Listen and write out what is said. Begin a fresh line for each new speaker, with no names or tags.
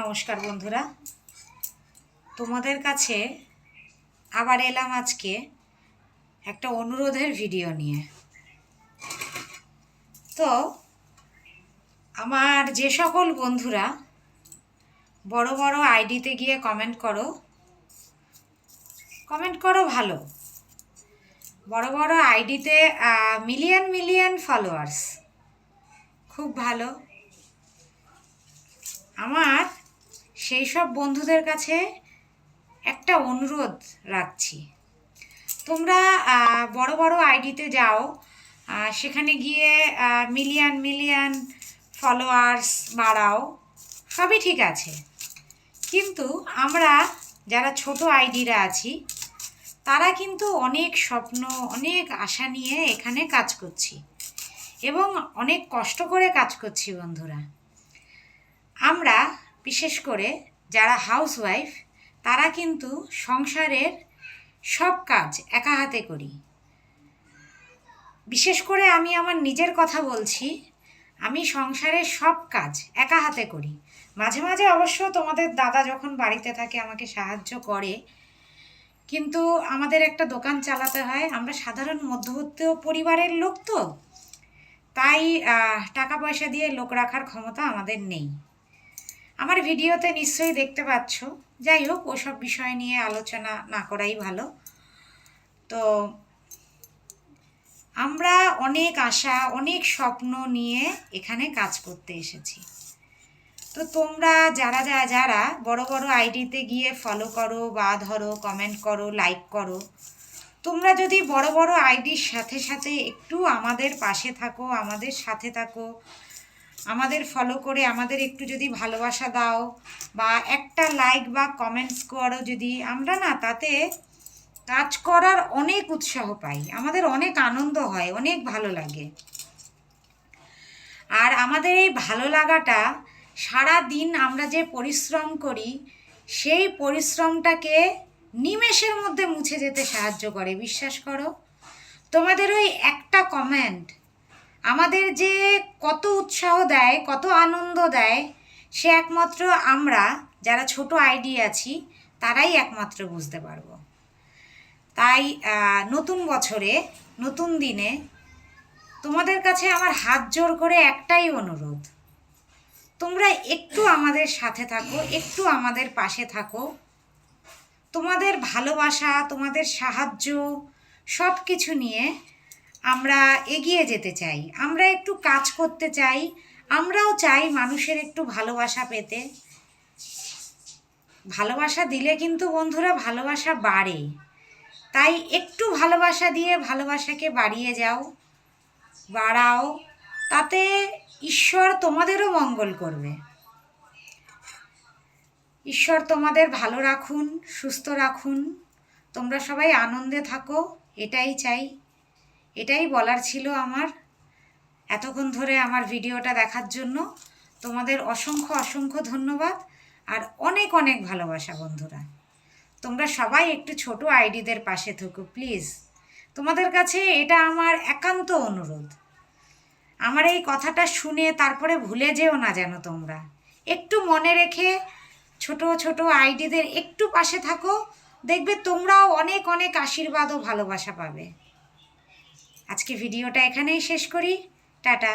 নমস্কার বন্ধুরা। তোমাদের কাছে আবার এলাম আজকে একটা অনুরোধের ভিডিও নিয়ে। তো, আমার যে সকল বন্ধুরা বড় বড় আইডিতে গিয়ে কমেন্ট করো কমেন্ট করো ভালো। বড় বড় আইডিতে মিলিয়ন মিলিয়ন ফলোয়ার্স খুব ভালো। আমার সেই সব বন্ধুদের কাছে একটা অনুরোধ রাখছি। তোমরা বড় বড় আইডিতে যাও সেখানে গিয়ে মিলিয়ন মিলিয়ন ফলোয়ার্স বাড়াও, সবই ঠিক আছে। কিন্তু আমরা যারা ছোট আইডিরা আছি, তারা কিন্তু অনেক স্বপ্ন, অনেক আশা নিয়ে এখানে কাজ করছি। এবং অনেক কষ্ট করে কাজ করছি বন্ধুরা। বিশেষ করে যারা হাউসওয়াইফ, তারা কিন্তু সংসারের সব কাজ একা হাতে করি। বিশেষ করে আমি আমার নিজের কথা বলছি, আমি সংসারের সব কাজ একা হাতে করি। মাঝে মাঝে অবশ্য তোমাদের দাদা যখন বাড়িতে থাকে আমাকে সাহায্য করে, কিন্তু আমাদের একটা দোকান চালাতে হয়। আমরা সাধারণ মধ্যবিত্ত পরিবারের লোক তো, তাই টাকা পয়সা দিয়ে লোক রাখার ক্ষমতা আমাদের নেই। আমার ভিডিওতে নিশ্চয়ই দেখতে পাচ্ছ। যাই হোক, ওসব বিষয় নিয়ে আলোচনা না করাই ভালো। তো আমরা অনেক আশা, অনেক স্বপ্ন নিয়ে এখানে কাজ করতে এসেছি। তো তোমরা যারা যারা যারা বড় বড় আইডিতে গিয়ে ফলো করো বা ধরো কমেন্ট করো লাইক করো, তোমরা যদি বড় বড় আইডির সাথে সাথে একটু আমাদের পাশে থাকো, আমাদের সাথে থাকো আমাদের ফলো করে আমাদের একটু যদি ভালোবাসা দাও বা একটা লাইক বা কমেন্টস করো যদি, আমরা না তাতে কাজ করার অনেক উৎসাহ পাই। আমাদের অনেক আনন্দ হয়, অনেক ভালো লাগে। আর আমাদের এই ভালো লাগাটা সারা দিন আমরা যে পরিশ্রম করি, সেই পরিশ্রমটাকে নিমেষের মধ্যে মুছে যেতে সাহায্য করে। বিশ্বাস করো? তোমাদের ওই একটা কমেন্ট আমাদের যে কত উৎসাহ দেয়, কত আনন্দ দেয়, সে একমাত্র আমরা, যারা ছোট আইডি আছি, তারাই একমাত্র বুঝতে পারব। তাই নতুন বছরে, নতুন দিনে তোমাদের কাছে আমার হাত জোর করে একটাই অনুরোধ। তোমরা একটু আমাদের সাথে থাকো, একটু আমাদের পাশে থাকো। তোমাদের ভালোবাসা, তোমাদের সাহায্য সব কিছু নিয়ে আমরা এগিয়ে যেতে চাই, আমরা একটু কাজ করতে চাই, আমরাও চাই মানুষের একটু ভালোবাসা পেতে। ভালোবাসা দিলে কিন্তু বন্ধুরা ভালোবাসা বাড়ে। তাই একটু ভালোবাসা দিয়ে ভালোবাসাকে বাড়িয়ে যাও, বাড়াও, তাতে ঈশ্বর তোমাদেরও মঙ্গল করবে। ঈশ্বর তোমাদের ভালো রাখুন, সুস্থ রাখুন, তোমরা সবাই আনন্দে থাকো, এটাই চাই। এটাই বলার ছিল আমার এতক্ষণ ধরে আমার ভিডিওটা দেখার জন্য। তোমাদের অসংখ্য অসংখ্য ধন্যবাদ আর অনেক অনেক ভালোবাসা বন্ধুরা। তোমরা সবাই একটু ছোট আইডিদের পাশে থাকো, প্লিজ। তোমাদের কাছে এটা আমার একান্ত অনুরোধ। আমার এই কথাটা শুনে তারপরে ভুলে যেও না যেন তোমরা। একটু মনে রেখে ছোট ছোট আইডিদের একটু পাশে থাকো। দেখবে তোমরাও অনেক অনেক আশীর্বাদ ও ভালোবাসা পাবে। আজকে ভিডিওটা এখানেই শেষ করি। টাটা।